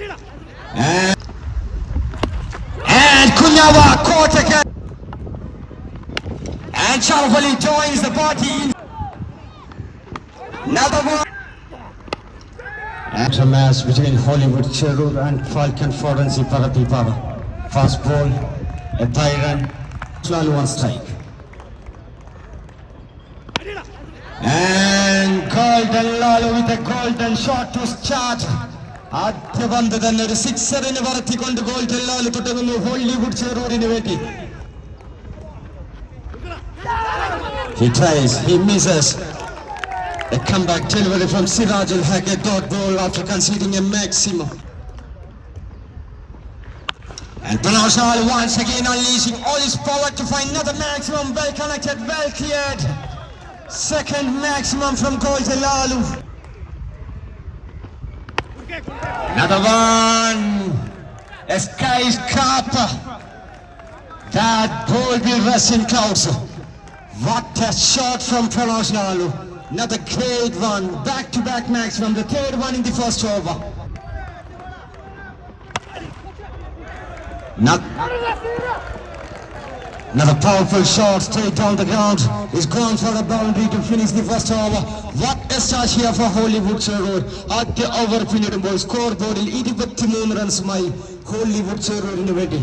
And, and Kunyawa caught again. And Charvali joins the party. Another one. And a match between Hollywood Cherur and Falcon Forensic Parapipara. Fast ball, a Tyran, 12 one strike. And Golden Lalo with a golden shot to start. ആദ്യ പന്ത് തന്നെ ഒരു സിക്സറിന് പറത്തിക്കൊണ്ട് golden Lal തുടങ്ങുന്നു Hollywood ചെറൂരിന് വേണ്ടി He tries, he misses. A comeback delivery from Siraj al Haq, a dot ball after conceding a maximum. And Pranashal once again unleashing all his power to find another maximum. Well connected, well cleared. Second maximum from Golden Lalu. Another one. A skyscraper. That ball will rest clouds. What a shot from Pranav Lalu. Another great one. Back to back max from The third one in the first over. Not, another powerful shot straight down the ground. Is gone for a boundary to finish the first over. What a start here for Hollywood Road. ആദ്യ over പിന്നിടുമ്പോൾ score ബോർഡിൽ ഇരുപത്തിമൂന്ന് റൺസുമായി Hollywood ചെറൂരിന് വേണ്ടി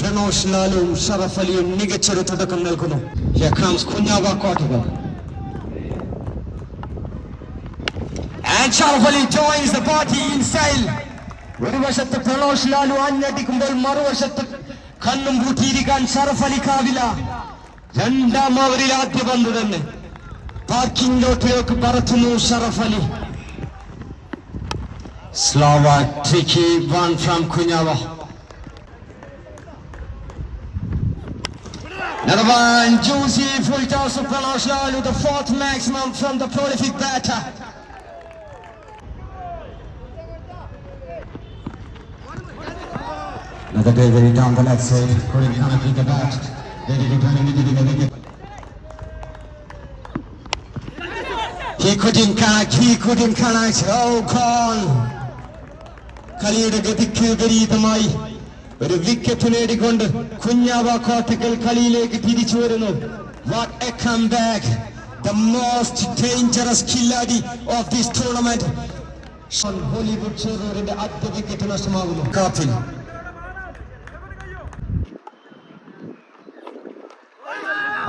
ഫെനോഷ് ലാലും ഷറഫ് അലിയും മികച്ചൊരു തുടക്കം നൽകുന്നു Here comes കുഞ്ഞാവ കോട്ടകൾ And Sharaf Ali joins the party in style. ഒരു വശത്ത് ഫെനോഷ് ലാലു ആഞ്ഞടിക്കുമ്പോൾ മറുവശത്ത് കണ്ണും പൂട്ടിയിരിക്കാൻ ഷറഫ് അലിക്കാവില്ല രണ്ടാം ഓവറിൽ ആദ്യ പന്ത് തന്നെ പാർക്കിംഗ് ലോട്ടിലേക്ക് പറത്തുന്നു Ali Slava tricky one from കുഞ്ഞാവ Another one, Josie full toss of Pranav Lalu, the fourth maximum from the prolific batter. Another delivery down the left side, Colin Khanna with the bat, ready to turn into the wicket. He couldn't connect, he couldn't connect, oh gone. കളിയുടെ ഗതിക്ക് വിപരീതമായി ഒരു wicket നേടിക്കൊണ്ട് കുഞ്ഞാവ കോട്ടക്കൽ കളിയിലേക്ക് തിരിച്ചു വരുന്നു what A come back the most dangerous കില്ലാടി of this tournament Hollywood ചെറൂരിന്റെ ആദ്യ wicket നഷ്ടമാകുന്നു കാത്തിൽ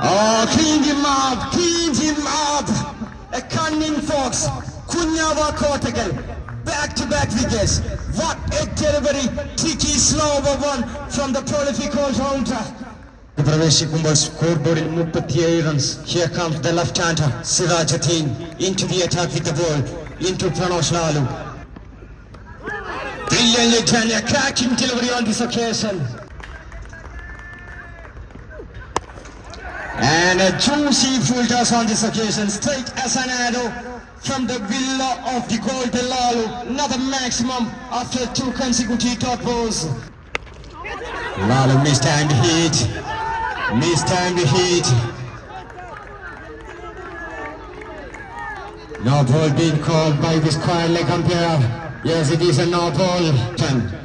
Oh, cleaned him up, cleaned him up. A cunning fox, Kunyava Kortegal. Back to back wickets. What a delivery. Tricky slow one from the prolific all-rounder. പ്രവേശിക്കുമ്പോൾ score ബോർഡിൽ മുപ്പത്തിയേഴ് runs here comes the left hander Sirajuddin in to the attack with the ball in to പ്രണോഷ് Lalu Brilliantly done, a cracking delivery on this occasion. And a juicy full toss on this occasion, straight as an arrow from the villa of the Golden Lalu. Another maximum after two consecutive top balls. Lalu mistimed hit. Mistimed hit. No ball being called by this quiet leg umpire. Yes, it is a no ball. Ten.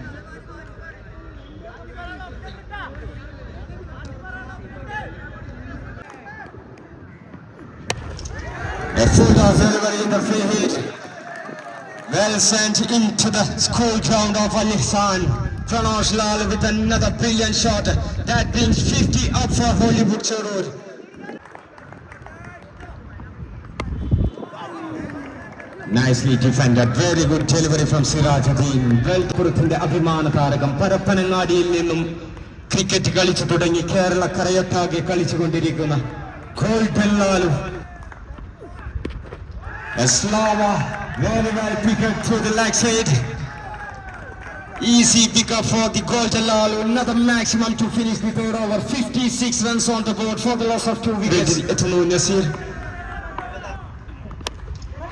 Hit. Well sent into the school ground of Al Ihsan. Pranosh Lal with another brilliant shot. That brings 50 up for Hollywood Road. Nicely defended. Very good delivery from Sirajuddin. വെൽപ്പുറത്തിന്റെ അഭിമാന താരകം പരപ്പനങ്ങാടിയിൽ നിന്നും cricket കളിച്ചു തുടങ്ങി കേരള കരയൊട്ടാകെ കളിച്ചുകൊണ്ടിരിക്കുന്ന golden Lalu Eslava, very well picked through the leg side. Easy pickup for the Golden Lalu. Another maximum to finish the third over. 56 runs on the board for the loss of two wickets. Etanu Nasir.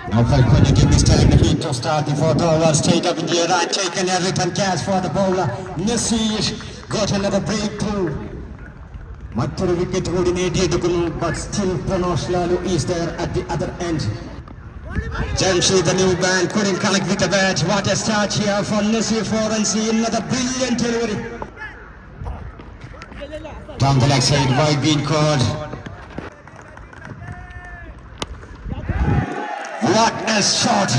Now Falcone give this time the heat to start the fourth over. Straight up in the air and taken a return catch for the bowler. Nasir got another breakthrough. മറ്റൊരു wicket കൂടി നേടിയെടുക്കുന്നു but still പ്രനോഷ് Lalu is there at the other end Jamshid, the new band, couldn't connect with the bat. What a start here for Nasir Forensi. Another brilliant delivery. Down the leg side, wide being called. What a shot!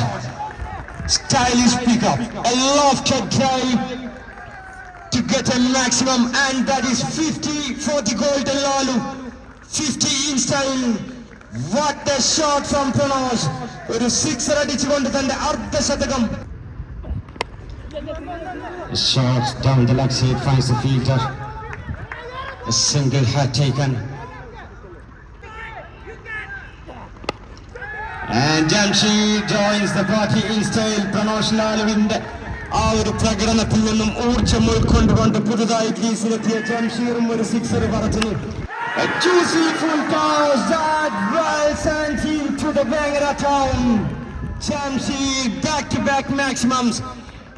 Stylish pickup, a lofted drive to get a maximum, and that is 50 for the golden lalu. 50 in style. What a shot from Pranoj. ഒരു sixer അടിച്ചുകൊണ്ട് തന്റെ അർദ്ധശതകം Shot down the leg side finds the fielder. A single hat taken. And Jamshi joins the party in style. പ്രണോഷ് ലാലുവിന്റെ ആ ഒരു പ്രകടനത്തിൽ നിന്നും ഊർജം ഉൾക്കൊണ്ടുകൊണ്ട് പുതുതായി ക്രീസിലെത്തിയ ജംഷീറും ഒരു സിക്സർ പറത്തുന്നു A juicy full toss that well sent him to the Bangara town. Jamshid back-to-back maximums.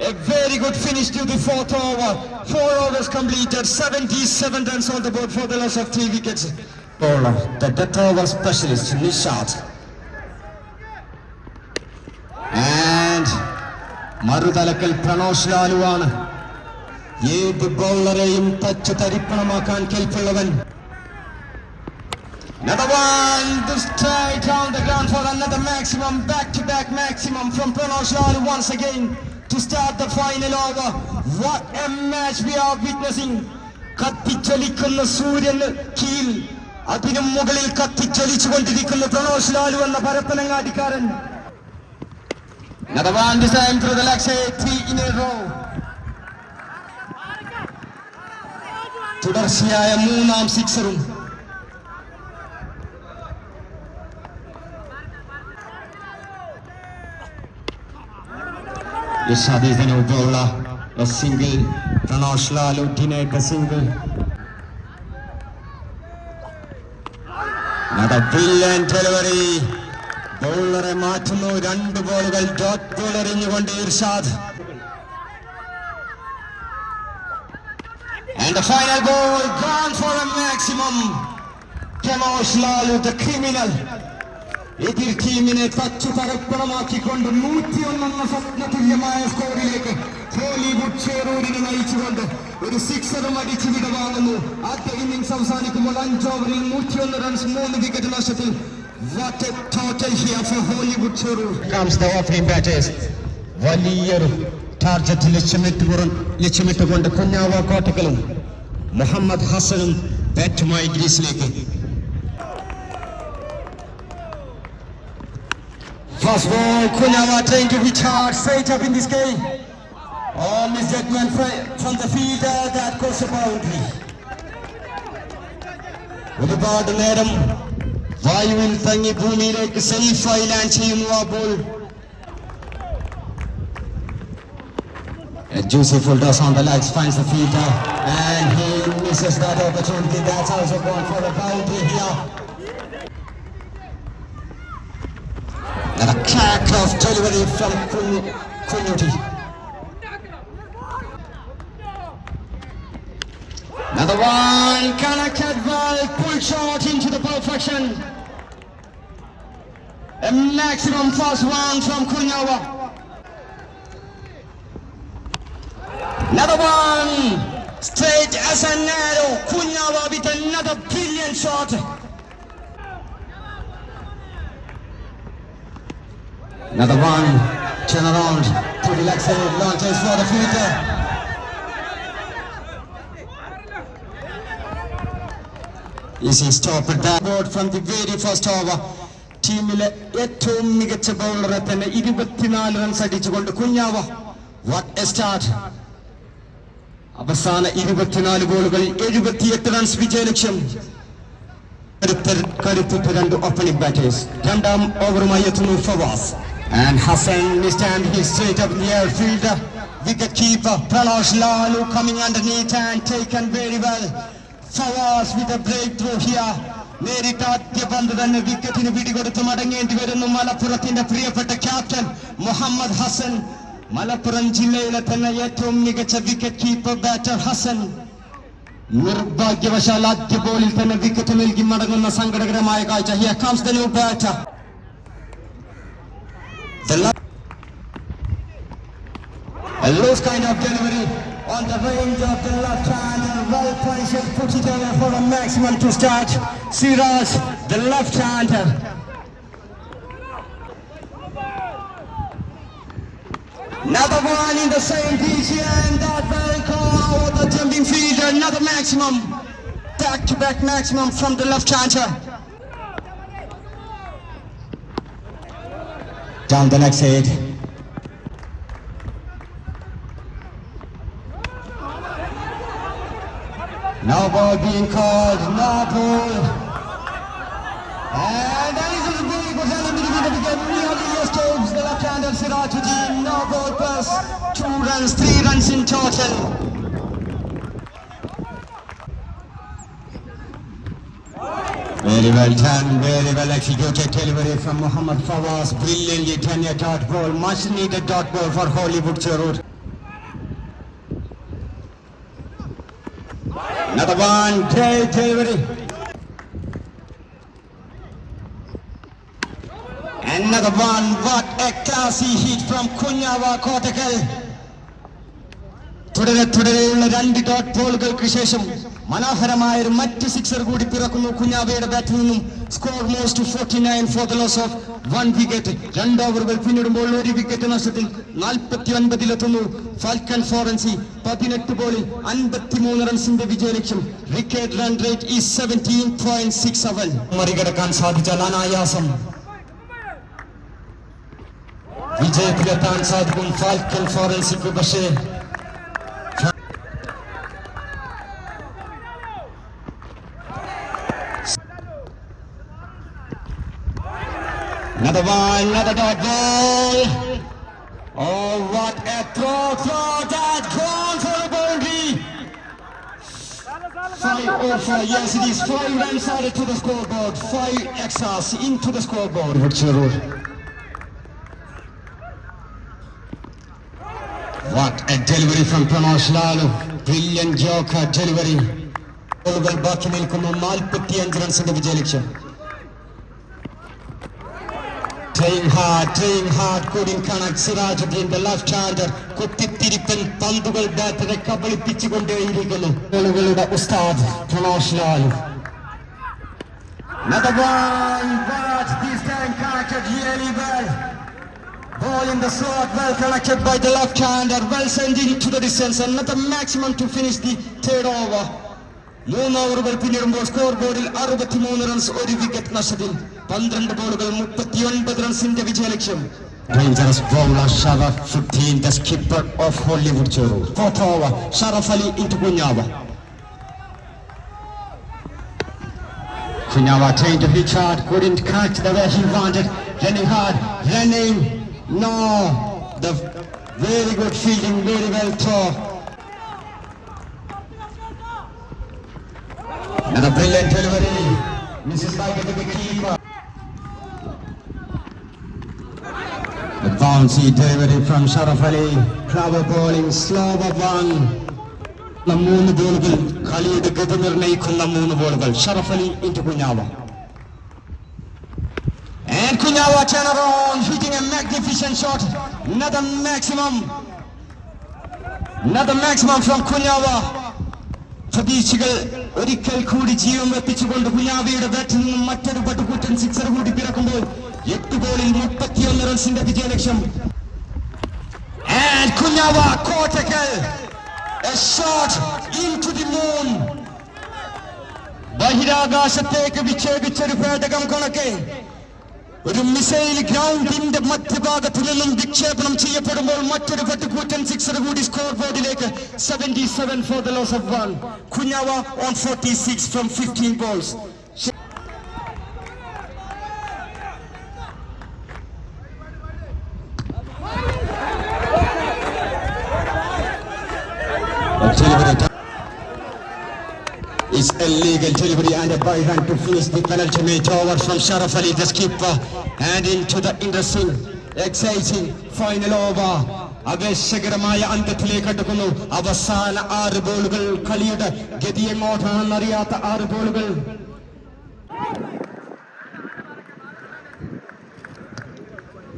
A very good finish to the fourth over. Four overs completed, 77 runs on the board for the loss of three wickets. Bowler, the death over specialist, Nishat. And മറുതലക്കൽ പ്രണോഷ് ലാലുവാണ് ഏത് ബൗളറെയും തച്ചു തരിപ്പണമാക്കാൻ കെൽപ്പുള്ളവൻ Another one this straight on the ground for another maximum, back-to-back maximum from Pranosh Lalu once again to start the final over. What a match we are witnessing. കത്തിച്ചലിക്കുന്ന സൂര്യന് കീൽ അതിനും മുകളിൽ കത്തിച്ചൊലിച്ചുകൊണ്ടിരിക്കുന്ന പ്രണോഷ് ലാലു എന്ന പരപ്പനങ്ങാടിക്കാരൻ Another one this time through the leg three in a row. തുടർച്ചയായ മൂന്നാം സിക്സറും ഇഷാദീസ് അനുഭവമുള്ള single Pranosh Lal ഒറ്റിനേറ്റ സിംഗിൾ ഡെലിവറി ബൗളറെ മാറ്റുന്നു രണ്ട് ബോളുകൾ dot ball എറിഞ്ഞുകൊണ്ട് Irshad and the final ball gone for a maximum. Kamosh Lalu, the criminal. എതിർ ടീമിനെ തച്ചു തരപ്പണമാക്കിക്കൊണ്ട് നൂറ്റിയൊന്നെന്ന സ്വപ്നതുല്യമായ സ്കോറിലേക്ക് ഹോളിവുഡ് ഷേറൂരിനെ നയിച്ചുകൊണ്ട് ഒരു സിക്സറും അടിച്ചു വിട വാങ്ങുന്നു. ആദ്യ ഇന്നിംഗ്സ് അവസാനിക്കുമ്പോൾ അഞ്ച് ഓവറിൽ നൂറ്റിയൊന്ന് റൺസ് മൂന്ന് വിക്കറ്റ് നഷ്ടത്തിൽ What. വലിയൊരു ടാർജറ്റ് ലക്ഷ്യമിട്ട് ലക്ഷ്യമിട്ടുകൊണ്ട് കുഞ്ഞാവ കോട്ടക്കലും Muhammad ഹസനും ബാറ്റുമായി ഗ്രീസിലേക്ക്. First ball, Kunyawa trying to reach hard straight up in this game. Oh, misjudgment fr- from the fielder that goes a boundary. ഒരുപാട് നേരം വായുവിൽ തങ്ങി ഭൂമിയിലേക്ക് സേഫായി ലാൻഡ് ചെയ്യുന്നു ആ ball A juicy full toss on the legs finds the fielder and he misses that opportunity. That's also gone for a boundary here. And a crack of delivery from Kun- Kunyuti. Another one, connected well, pull shot into the perfection. A maximum first one from Kunyawa. Another one, straight as an arrow. Kunyawa with another brilliant shot. Another one, turn around to the leg side, launches for the fielder. Easy stop at that board from the very first over. ടീമിലെ ഏറ്റവും മികച്ച ബൗളറെ തന്നെ ഇരുപത്തിനാല് runs അടിച്ചുകൊണ്ട് കുഞ്ഞാവ what A start അവസാന ഇരുപത്തിനാല് ബോളുകളിൽ എഴുപത്തിയെട്ട് runs വിജയലക്ഷ്യം കരുത്തർ കരുത്തുറ്റ രണ്ട് ഓപ്പണിംഗ് ബാറ്റേഴ്സ് രണ്ടാം ഓവറുമായി എത്തുന്നു Fawaz and Hasan stand he straight up near fielder wicket keeper പ്രണോഷ് Lalu coming underneath and taken very well Fawaz with a break through here നേരിട്ട് ആദ്യ പന്ത് തന്നെ വിക്കറ്റിന് പിടികൊടുത്ത് മടങ്ങേണ്ടി വരുന്നു മലപ്പുറത്തിന്റെ പ്രിയപ്പെട്ട ക്യാപ്റ്റൻ മുഹമ്മദ് ഹസൻ മലപ്പുറം ജില്ലയിലെ തന്നെ ഏറ്റവും മികച്ച വിക്കറ്റ് കീപ്പർ ബാറ്റർ ഹസൻ നിർഭാഗ്യവശാൽ ആദ്യ ബോളിൽ തന്നെ വിക്കറ്റ് നൽകി മടങ്ങുന്ന സങ്കടകരമായ കാഴ്ച here comes the new batter A loose kind of delivery on the range of the left hand and well placed puts it away for a maximum to start. Siraj, the left hander. Another one in the same and that go out the jumping fielder. Another maximum. Back to back maximum from the left hander. Down the next side. No ball being called, no ball. And that is a very good celebrity to get nearly escapes the left-hander Sirajuddin. No ball plus two runs, three runs in total. Very well done, very well executed delivery from Muhammad Fawaz. Brilliantly done a dot ball, much needed dot ball for Hollywood Jarur. Delivery. Another one, what a classy hit from Kunyawa Kotakal. തുടരെ തുടരെയുള്ള രണ്ട് dot ബോളുകൾക്ക് ശേഷം മനോഹരമായ ഒരു മറ്റ് sixer കൂടി പിറക്കുന്നു കുഞ്ഞാവയുടെ ബാറ്റിൽ നിന്നും. Score most forty nine for the loss of one wicket രണ്ട് ഓവറുകൾ പിന്നിടുമ്പോൾ ഒരു വിക്കറ്റ് നഷ്ടത്തിൽ നാൽപ്പത്തി ഒൻപതിലെത്തുന്നു ഫാൽക്കൺ ഫോറൻസി പതിനെട്ട് ബോളിൽ അൻപത്തിമൂന്ന് റൺസിന്റെ വിജയലക്ഷ്യം വിക്കറ്റ് റൺ റേറ്റ് ഈ സെവന്റീൻ പോയിന്റ് സിക്സ് സെവൻ മറികടക്കാൻ സാധിച്ചാൽ അനായാസം. വിജയത്തിലെത്താൻ സാധിക്കും ഫാൽക്കൺ ഫോറൻസിക്ക് പക്ഷേ Another one, another dot ball. Oh, what a throw, throw that gone for a boundary. Five over, yes it is. Five runs added to the scoreboard. Five extras into the scoreboard. What a delivery from Pranosh Lalu. Brilliant joker delivery. ബോളുകൾ ബാക്കി നിൽക്കുന്നു നാൽപ്പത്തിയഞ്ച് റൺസിന്റെ വിജയലക്ഷ്യം Trying hard, trying hard, couldn't connect Sirajuddin, the left-hander. കുത്തിത്തിരിപ്പൻ പന്തുകൾ ബാറ്ററെ കബളിപ്പിച്ചുകൊണ്ടേയിരിക്കുന്നു ബോളുകളുടെ ഉസ്താദ് പ്രണോഷ് Lal Another one, but this time connected really well. Ball in the slot, well connected by the left-hander, well sent into the distance. Another maximum to finish the third over. മൂന്ന് ഓവറുകൾ പിന്നിടുമ്പോൾ score ബോർഡിൽ അറുപത്തിമൂന്ന് runs ഒരു wicket നഷ്ടത്തിൽ പന്ത്രണ്ട് ബോളുകൾ മുപ്പത്തിയൊൻപത് റൺസിന്റെ വിജയലക്ഷ്യം Dangerous bowler Sharaf Fuddin, the skipper of Hollywood Choro. Fourth over, Sharaf Ali into Kunyawa. Kunyawa trying to hit hard, couldn't catch the way he wanted. Running hard, running. No, the very good fielding, very well throw. Another brilliant delivery. Mrs. Tiger to the keeper. Bouncy David from Sharaf Ali. Clever bowling, slower one. ഉള്ള മൂന്ന് ബോളുകൾ കളിയുടെ ഗതി നിർണയിക്കുന്ന മൂന്ന് ബോളുകൾ Sharaf Ali into Kunjava And Kunyawa turn around, hitting a magnificent shot. Another maximum. Another maximum from Kunyawa. പ്രതീക്ഷകൾ ഒരിക്കൽ കൂടി ജീവൻ വെപ്പിച്ചുകൊണ്ട് കുഞ്ഞാവയുടെ ബാറ്റിൽ നിന്നും മറ്റൊരു പട്ടുകൂറ്റൻ സിക്സർ കൂടി പിറക്കുമ്പോൾ എട്ട് ബോളിൽ മുപ്പത്തിയൊന്ന് റൺസിന്റെ വിജയലക്ഷ്യം. And Kunyawa Kotekel, a shot into the moon. ബഹിരാകാശത്തേക്ക് വിക്ഷേപിച്ചൊരു പേടകം കണക്കെ. ഒരു മിസൈൽ ഗ്രൗണ്ടിന്റെ മധ്യഭാഗത്തു നിന്നും വിക്ഷേപണം ചെയ്യപ്പെടുമ്പോൾ മറ്റൊരു കൂറ്റൻ സിക്സർ കൂടി സ്കോർ ബോർഡിലേക്ക് seventy seven for the loss of one Kunjava on forty six from fifteen balls delivery and a by run to finish the penultimate over from Sharaf Ali, the skipper, and into the interesting, exciting final over. ആവേശകരമായ അന്ത്യത്തിലേക്ക് അടുക്കുന്നു. അവസാന ആറ് ബോളുകൾ കളിയുടെ ഗതി എങ്ങോട്ടാണെന്നറിയാത്ത ആറ് ബോളുകൾ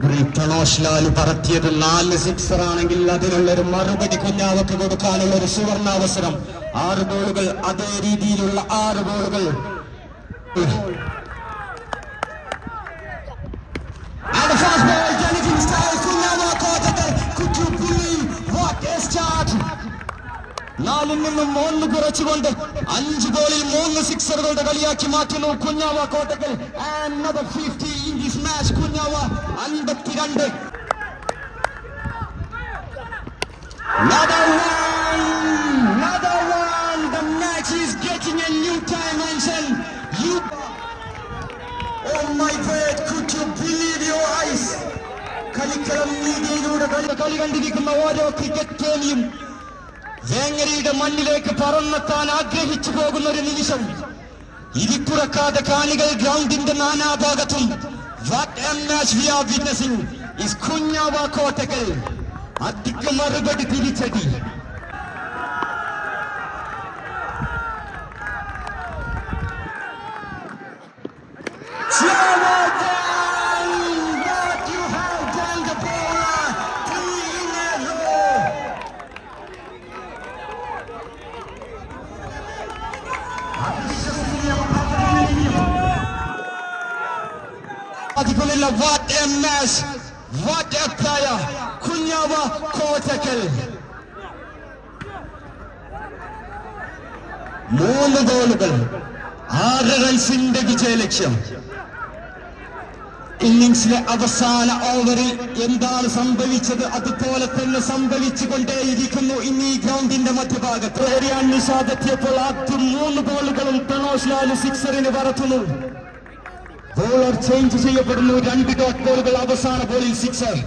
ഒരു തനോഷ് ലാൽ പറത്തിയത് നാല് sixer ആണെങ്കിൽ അതിനുള്ളൊരു മറുപടി കുഞ്ഞാവക്ക് കൊടുക്കാനുള്ള ഒരു സുവർണാവസരം. ആറ് ബോളുകൾ അതേ രീതിയിലുള്ള ആറ് ബോളുകൾ നാലിൽ നിന്നും മൂന്ന് കുറച്ചുകൊണ്ട് അഞ്ച് ബോളിൽ മൂന്ന് സിക്സറുകളുടെ കളിയാക്കി മാറ്റുന്നു കുഞ്ഞാവ Kottakkal another 50 in this match കുഞ്ഞാവ അൻപത്തിരണ്ട് Another one, another one. The match is getting a new dimension. My word, could you believe your eyes? കളിക്കളം മീഡിയയിലൂടെ കളി കണ്ടിരിക്കുന്ന ഓരോ ക്രിക്കറ്റ് പ്രേമിയും വേങ്ങരയുടെ മണ്ണിലേക്ക് പറന്നെത്താൻ ആഗ്രഹിച്ചു പോകുന്ന ഒരു നിമിഷം. ഇരിക്കുറക്കാതെ കാണികൾ ഗ്രൗണ്ടിന്റെ നാനാഭാഗത്തും what a match we are witnessing. Is Kunjava Kottakkal. അതിക്ക് മറുപടി തിരിച്ചടി Jordan, what you have done the bowler, three in a row. അതിക്കുള്ളില്ല എ പ്ലെയർ കുഞ്ഞാവ കോട്ടക്കൽ മൂന്ന് ഗോളുകൾ. ആറ് റൺസിന്റെ വിജയലക്ഷ്യം. ഇന്നിംഗ്സിലെ അവസാന ഓവറിൽ എന്താണ് സംഭവിച്ചത്? അതുപോലെ തന്നെ സംഭവിച്ചു കൊണ്ടേയിരിക്കുന്നു ഇന്ന് ഈ ഗ്രൗണ്ടിന്റെ മധ്യഭാഗത്ത്. നിഷാദെത്തിയപ്പോൾ ആദ്യം മൂന്ന് ബോളുകളും പ്രണോഷ് ലാൽ സിക്സറിന് പറത്തുന്നു ബോളർ ചേഞ്ച് ചെയ്യപ്പെടുന്നു രണ്ട് ഡോട്ട് ബോളുകൾ അവസാന ബോളിൽ സിക്സർ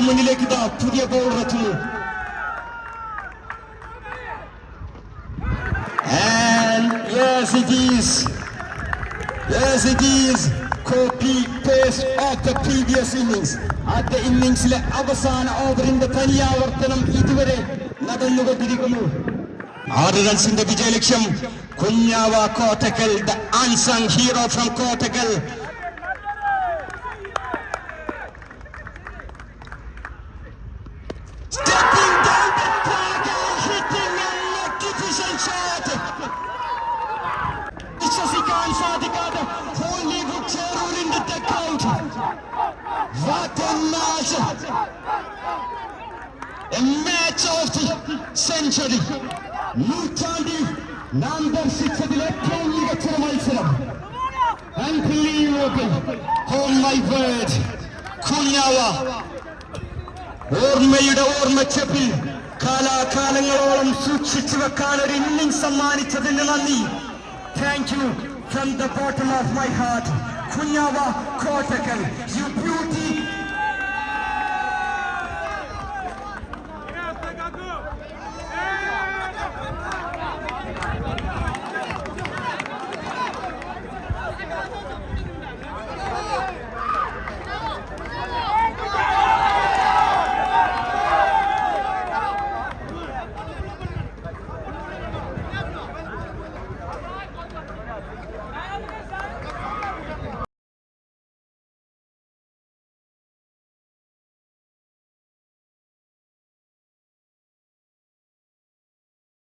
മുന്നിലേക്ക് ഇതാ പുതിയ ball And yes, it is. Yes, it is. Copy paste of the previous innings. ആദ്യ ഇന്നിംഗ്സിലെ അവസാന ഓവറിന്റെ തനിയാവർത്തനം ഇതുവരെ നടന്നുകൊണ്ടിരിക്കുന്നു ആറ് റൺസിന്റെ വിജയലക്ഷ്യം Kunyawa Kotekel, the unsung hero from Kotekel. Stepping down the target, hitting a magnificent shot. Ishasikan Sadiqat, holy book Cherur in the takeout. What a match! A match of the century. Mutandi നാം ദർശിച്ചതിൽ ഏറ്റവും മികച്ച മത്സരം. Unbelievable. Oh my ഓർമ്മയുടെ ഓർമ്മച്ചപ്പിൽ കാലാകാലങ്ങളോളം സൂക്ഷിച്ചു വെക്കാൻ ഒരു inning സമ്മാനിച്ചതിന് നന്ദി. Thank you from the bottom of my heart Kunjava Kottakkal. You beauty